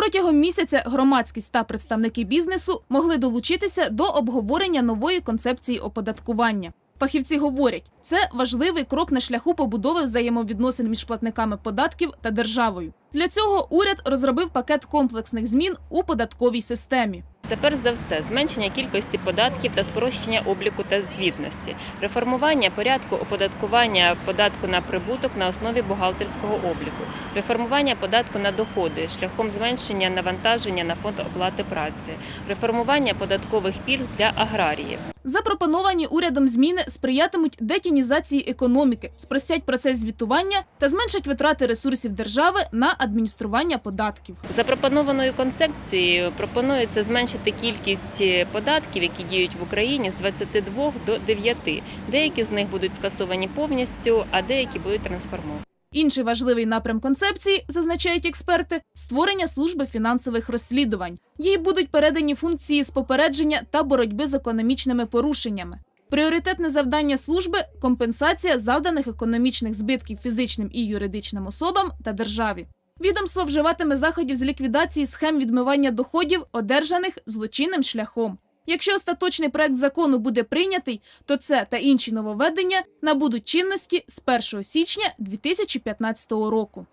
Протягом місяця громадськість та представники бізнесу могли долучитися до обговорення нової концепції оподаткування. Фахівці говорять, це важливий крок на шляху побудови взаємовідносин між платниками податків та державою. Для цього уряд розробив пакет комплексних змін у податковій системі. Це перш за все зменшення кількості податків та спрощення обліку та звітності, реформування порядку оподаткування податку на прибуток на основі бухгалтерського обліку, реформування податку на доходи шляхом зменшення навантаження на фонд оплати праці, реформування податкових пільг для аграріїв. Запропоновані урядом зміни сприятимуть детінізації економіки, спростять процес звітування та зменшать витрати ресурсів держави на адміністрування податків. Запропонованою концепцією пропонується зменшити кількість е, податків, які діють в Україні, з 22 до 9. Деякі з них будуть скасовані повністю, а деякі будуть трансформовані. Інший важливий напрям концепції, зазначають експерти, створення служби фінансових розслідувань. Їй будуть передані функції з попередження та боротьби з економічними порушеннями. Пріоритетне завдання служби компенсація завданих економічних збитків фізичним і юридичним особам та державі. Відомство вживатиме заходів з ліквідації схем відмивання доходів, одержаних злочинним шляхом. Якщо остаточний проект закону буде прийнятий, то це та інші нововведення набудуть чинності з 1 січня 2015 року.